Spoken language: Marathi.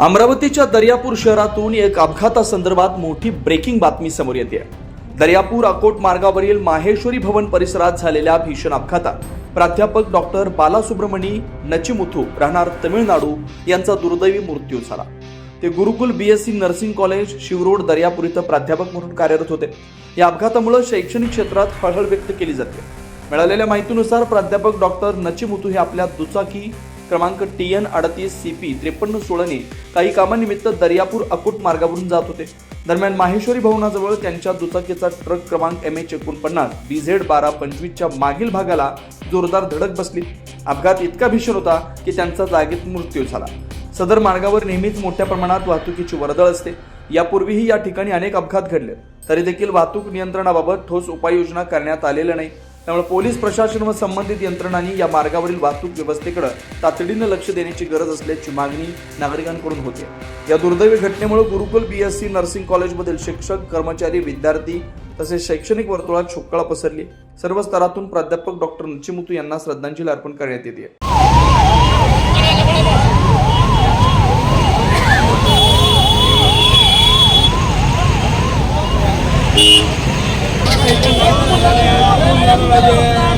अमरावतीच्या दर्यापूर शहरातून एक अपघातासंदर्भात मोठी ब्रेकिंग बातमी समोर येते. दर्यापूर अकोट मार्गावरील माहेश्वरी भवन परिसरात झालेल्या भीषण अपघातात प्राध्यापक डॉक्टर बालासुब्रमणी नचिमुथू राहणार तमिळनाडू यांचा दुर्दैवी मृत्यू झाला. ते Gurukul BSc nursing college Shiv road Daryapur इथं प्राध्यापक म्हणून कार्यरत होते. या अपघातामुळे शैक्षणिक क्षेत्रात हळहळ व्यक्त केली जाते. मिळालेल्या माहितीनुसार प्राध्यापक डॉक्टर नचिमुथू हे आपल्या दुचाकी क्रमांक टी एन अडतीस सी पी त्रेपन्न सोळाने काही कामानिमित्त दर्यापूर अकोट मार्गावरून जात होते. दरम्यान माहेश्वरी भवनाजवळ त्यांच्या दुचाकीचा ट्रक क्रमांक एम एच एकोणपन्नास बी झेड बारा पंचवीसच्या मागील भागाला जोरदार धडक बसली. अपघात इतका भीषण होता की त्यांचा जागेत मृत्यू झाला. सदर मार्गावर नेहमीच मोठ्या प्रमाणात वाहतुकीची वर्दळ असते. यापूर्वीही या ठिकाणी अनेक अपघात घडले. तरी देखील वाहतूक नियंत्रणाबाबत ठोस उपाययोजना करण्यात आलेल्या नाही. त्यामुळे पोलीस प्रशासन व संबंधित यंत्रणांनी या मार्गावरील वाहतूक व्यवस्थेकडे तातडीनं लक्ष देण्याची गरज असल्याची मागणी नागरिकांकडून होते. या दुर्दैवी घटनेमुळे Gurukul B S C nursing कॉलेजमधील शिक्षक कर्मचारी विद्यार्थी तसेच शैक्षणिक वर्तुळात शोककळा पसरली. सर्व स्तरातून प्राध्यापक डॉक्टर नचिमुतू यांना श्रद्धांजली अर्पण करण्यात येते. যে